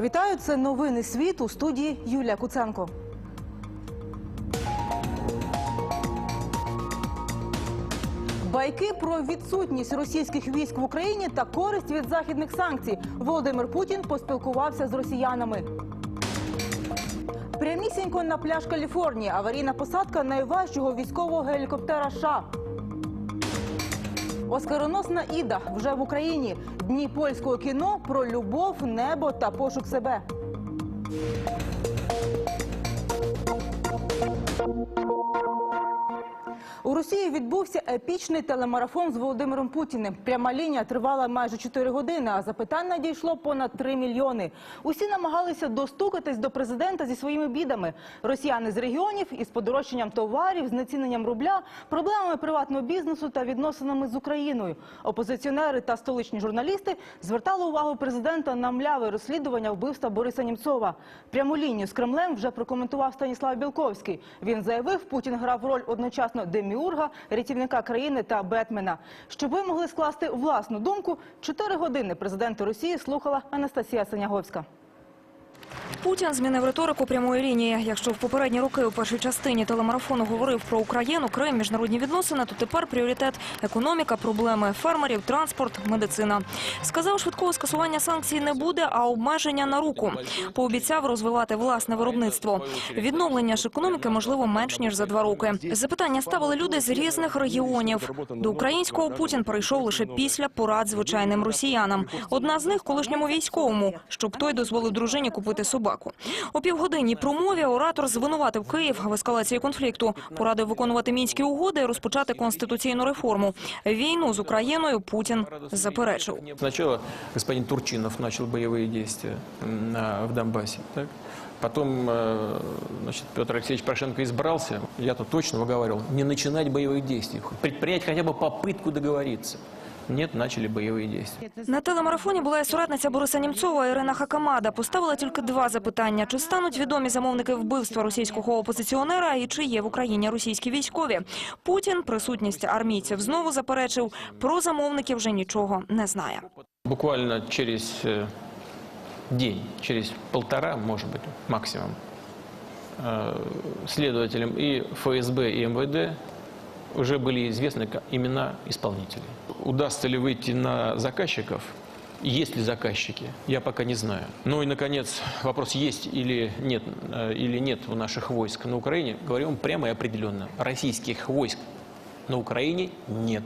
Вітаю, це новини світ у студії Юлія Куценко. Байки про відсутність російських військ в Україні та користь від західних санкцій. Володимир Путін поспілкувався з росіянами. Прямісінько на пляж Каліфорнії аварійна посадка найважчого військового гелікоптера США. Оскароносна Іда вже в Україні. Дні польського кіно про любов, небо та пошук себе. У Росії відбувся епічний телемарафон з Володимиром Путіним. Пряма лінія тривала майже 4 години, а запитань надійшло понад 3 мільйони. Усі намагалися достукатись до президента зі своїми бідами. Росіяни з регіонів із подорожчанням товарів, знеціненням рубля, проблемами приватного бізнесу та відносинами з Україною. Опозиціонери та столичні журналісти звертали увагу президента на мляве розслідування вбивства Бориса Німцова. Пряму лінію з Кремлем вже прокоментував Станіслав Білковський. Він заявив, Путін грав роль одночасно деміурга, рятівника країни та Бетмена. Щоб ви могли скласти власну думку, чотири години президента Росії слухала Анастасія Саняговська. Путін змінив риторику прямої лінії. Якщо в попередні роки у першій частині телемарафону говорив про Україну, Крим, міжнародні відносини, то тепер пріоритет економіка, проблеми фермерів, транспорт, медицина. Сказав, швидкого скасування санкцій не буде, а обмеження на руку. Пообіцяв розвивати власне виробництво. Відновлення ж економіки можливо менш ніж за два роки. Запитання ставили люди з різних регіонів. До українського Путін прийшов лише після порад звичайним росіянам. Одна з них колишньому військовому, щоб той дозволив дружині купити собаку. У півгодинній промові оратор звинуватив Київ в ескалації конфлікту, порадив виконувати мінські угоди і розпочати конституційну реформу. Війну з Україною Путін заперечив. Сначала господин Турчинов начал боевые действия м, на- в Донбассе. Так? Потом э, значит, Петр Алексеевич Порошенко избрался. Я тут точно выговаривал, не начинать боевых действий. Предпринять хотя бы попытку договориться. Нет, начали боевые действия. На телемарафоні була і соратниця Бориса Німцова Ірина Хакамада. Поставила тільки два запитання: чи стануть відомі замовники вбивства російського опозиціонера і чи є в Україні російські військові? Путін присутність армійців знову заперечив. Про замовників вже нічого не знає. Буквально через э, день, через полтора, может быть, максимум, э, следователям и ФСБ, и МВД Уже были известны имена исполнителей. Удастся ли выйти на заказчиков? Есть ли заказчики? Я пока не знаю. Ну и, наконец, вопрос, есть или нет, э, или нет у наших войск на Украине. Говорю вам прямо и определенно. Российских войск на Украине нет.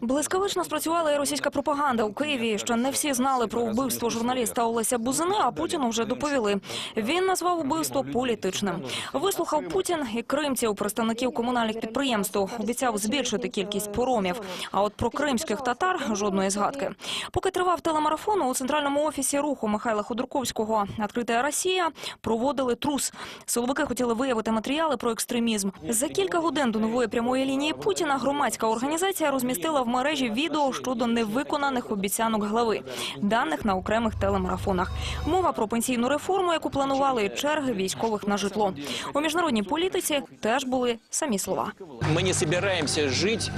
Блискавично спрацювала і російська пропаганда у Києві. Що не всі знали про вбивство журналіста Олеся Бузини, а Путіну вже доповіли. Він назвав вбивство політичним. Вислухав Путін і кримців, представників комунальних підприємств. Обіцяв збільшити кількість поромів. А от про кримських татар жодної згадки. Поки тривав телемарафон у центральному офісі руху Михайла Ходорковського «Відкрита Росія» проводили трус. Силовики хотіли виявити матеріали про екстремізм. За кілька годин до нової прямої лінії Путіна громадська організація розмістила в мережі відео щодо невиконаних обіцянок глави, даних на окремих телемарафонах. Мова про пенсійну реформу, яку планували, і черги військових на житло. У міжнародній політиці теж були самі слова. Мы не собираемся жить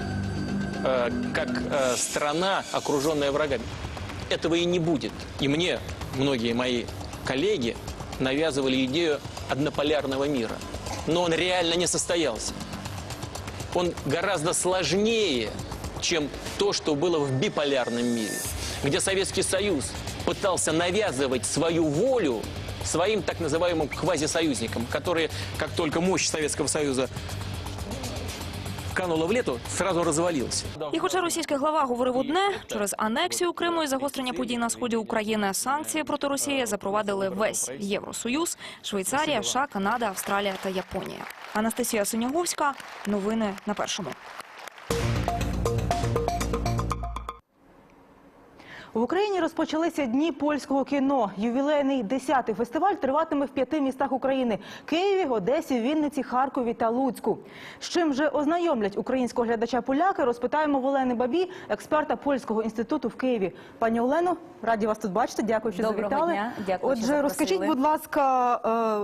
э, как э, страна, окруженная врагами. Этого и не будет. И мне многие мои коллеги навязывали идею однополярного мира. Но он реально не состоялся. Он гораздо сложнее, чем то, что было в биполярном мире, где Советский Союз пытался навязывать свою волю своим так называемым квазисоюзникам, которые, как только мощь Советского Союза канула в лету, сразу развалился. І хоча російський глава говорив одне, через анексію Криму і загострення подій на сході України санкції проти Росії запровадили весь Євросоюз, Швейцарія, США, Канада, Австралія та Японія. Анастасія Синяговська, новини на першому. В Україні розпочалися дні польського кіно. Ювілейний 10-й фестиваль триватиме в п'яти містах України: Києві, Одесі, Вінниці, Харкові та Луцьку. З чим же ознайомлять українського глядача поляки, розпитаємо в Олени Бабі, експерта польського інституту в Києві. Пані Олено, раді вас тут бачити. Дякую, що Доброго завітали. дня. Дякую, що Отже, розкажіть, будь ласка,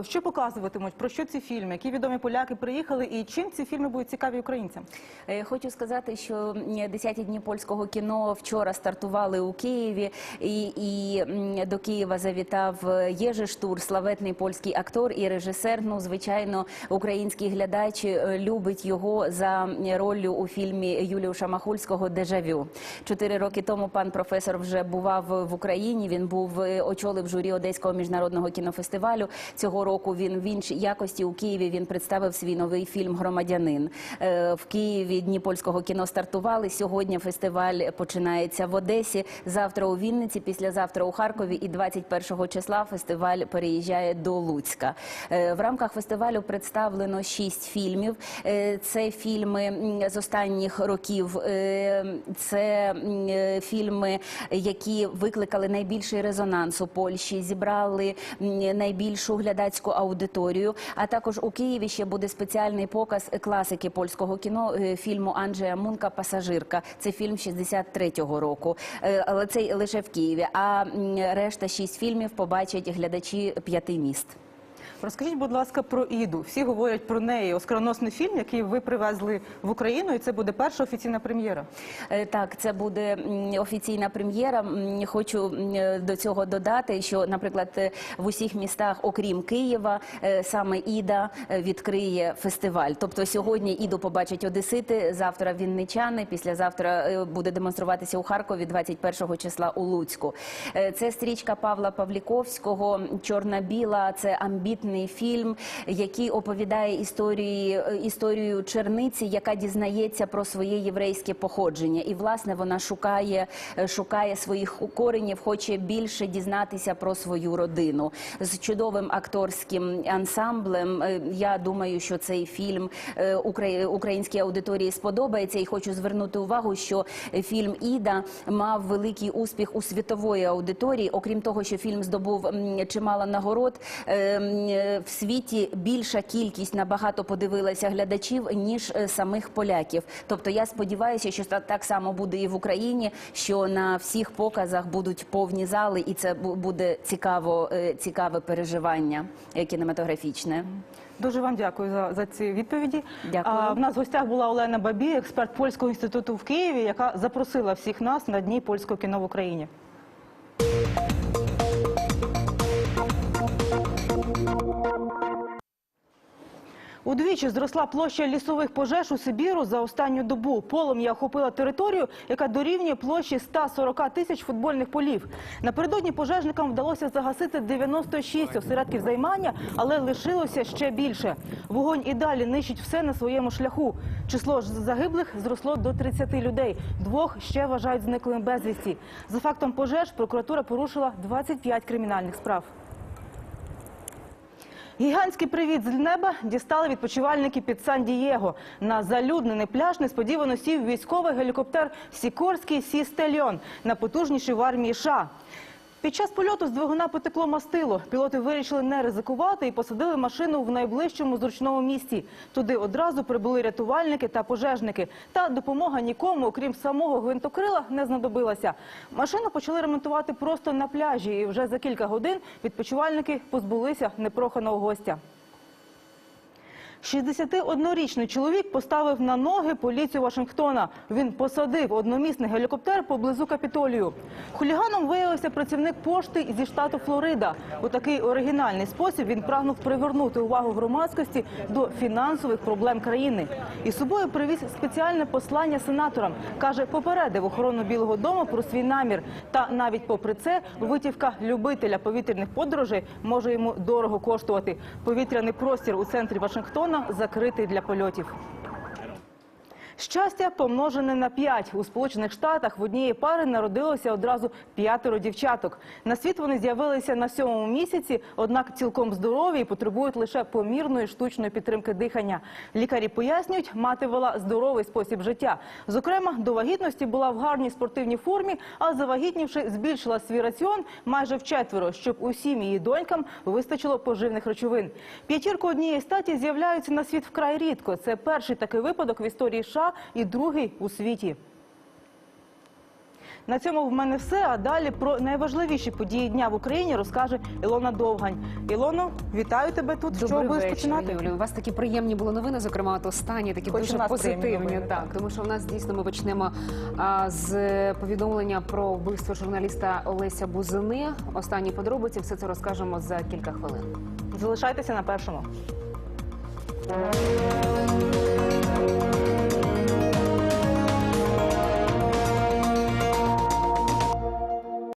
е, що показуватимуть, про що ці фільми, які відомі поляки приїхали, і чим ці фільми будуть цікаві українцям? Е, Хочу сказати, що м, 10 дні польського кіно вчора стартували у Києві. Києві, і, і до Києва завітав Єжи Штур, славетний польський актор і режисер. Ну, звичайно, український глядач е, любить його за роллю у фільмі Юліуша Махульського Дежавю. Чотири роки тому пан професор вже бував в Україні. Він був е, очолив журі Одеського міжнародного кінофестивалю. Цього року він в іншій якості у Києві він представив свій новий фільм Громадянин. Е, В Києві дні польського кіно стартували. Сьогодні фестиваль починається в Одесі. Завтра у Вінниці, післязавтра у Харкові і 21 числа фестиваль переїжджає до Луцька. Е, В рамках фестивалю представлено шість фільмів. Е, Це фільми з останніх років. Е, Це фільми, які викликали найбільший резонанс у Польщі, зібрали найбільшу глядацьку аудиторію. А також у Києві ще буде спеціальний показ класики польського кіно фільму Анджея Мунка Пасажирка. Це фільм 63-го року, але це лише в Києві. А решта шість фільмів побачать глядачі п'яти міст. Розкажіть, будь ласка, про Іду. Всі говорять про неї. Оскароносний фільм, який ви привезли в Україну, і це буде перша офіційна прем'єра. Е, Так, це буде офіційна прем'єра. Хочу е, до цього додати, що, наприклад, е, в усіх містах, окрім Києва, саме Іда відкриє фестиваль. Тобто сьогодні Іду побачать одесити, завтра вінничани, післязавтра буде демонструватися у Харкові 21 числа у Луцьку. Це стрічка Павла Павліковського Чорна-біла. Це амбітний фільм, який оповідає історії, е, історію черниці, яка дізнається про своє єврейське походження. І власне вона шукає, е, шукає своїх коренів, хоче більше дізнатися про свою родину з чудовим акторським ансамблем. Е, Я думаю, що цей фільм українській аудиторії сподобається. І хочу звернути увагу, що фільм Іда мав великий успіх у світової аудиторії. Окрім того, що фільм здобув чимало нагород е, м, е, в світі більша кількість набагато подивилася глядачів ніж е, самих поляків. Тобто я сподіваюся, що та- так само буде і в Україні, що на всіх показах будуть повні зали, і це буде цікаво, е, цікаве переживання е, кінематографічне. Дуже вам дякую за, за ці відповіді. Дякую. А, в нас в гостях була Олена Бабій, експерт польського інституту в Києві, яка запросила всіх нас на дні польського кіно в Україні. Удвічі зросла площа лісових пожеж у Сибіру за останню добу. Полум'я охопила територію, яка дорівнює площі 140 тисяч футбольних полів. Напередодні пожежникам вдалося загасити 96 осередків займання, але лишилося ще більше. Вогонь і далі нищить все на своєму шляху. Число загиблих зросло до 30 людей. Двох ще вважають зниклими безвісті. За фактом пожеж прокуратура порушила 25 кримінальних справ. Гігантський привіт з неба дістали відпочивальники під Сан-Дієго. На залюднений пляж несподівано сів військовий гелікоптер Сікорський Сістельйон, найпотужніший в армії США. Під час польоту з двигуна потекло мастило. Пілоти вирішили не ризикувати і посадили машину в найближчому зручному місці. Туди одразу прибули рятувальники та пожежники. Та допомога нікому, окрім самого гвинтокрила, не знадобилася. Машину почали ремонтувати просто на пляжі, і вже за кілька годин відпочивальники позбулися непроханого гостя. 61-річний чоловік поставив на ноги поліцію Вашингтона. Він посадив одномісний гелікоптер поблизу Капітолію. Хуліганом виявився працівник пошти зі штату Флорида. У такий оригінальний спосіб він прагнув привернути увагу громадськості до фінансових проблем країни. І собою привіз спеціальне послання сенаторам. Каже, попередив охорону Білого Дому про свій намір. Та навіть попри це, витівка любителя повітряних подорожей може йому дорого коштувати. Повітряний простір у центрі Вашингтона закритий для польотів. Щастя помножене на п'ять. У Сполучених Штатах в однієї пари народилося одразу п'ятеро дівчаток. На світ вони з'явилися на сьомому місяці, однак цілком здорові і потребують лише помірної штучної підтримки дихання. Лікарі пояснюють, мати вела здоровий спосіб життя. Зокрема, до вагітності була в гарній спортивній формі, а завагітнівши, збільшила свій раціон майже вчетверо, щоб усім її донькам вистачило поживних речовин. П'ятірку однієї статі з'являються на світ вкрай рідко. Це перший такий випадок в історії США і другий у світі. На цьому в мене все. А далі про найважливіші події дня в Україні розкаже Ілона Довгань. Ілоно, вітаю тебе тут. З чого будеш вечір, починати? Юлію. У вас такі приємні були новини, зокрема, от останні такі Хоч дуже позитивні. новини, так, так. тому що у нас дійсно ми почнемо а, з повідомлення про вбивство журналіста Олеся Бузини. Останні подробиці все це розкажемо за кілька хвилин. Залишайтеся на першому.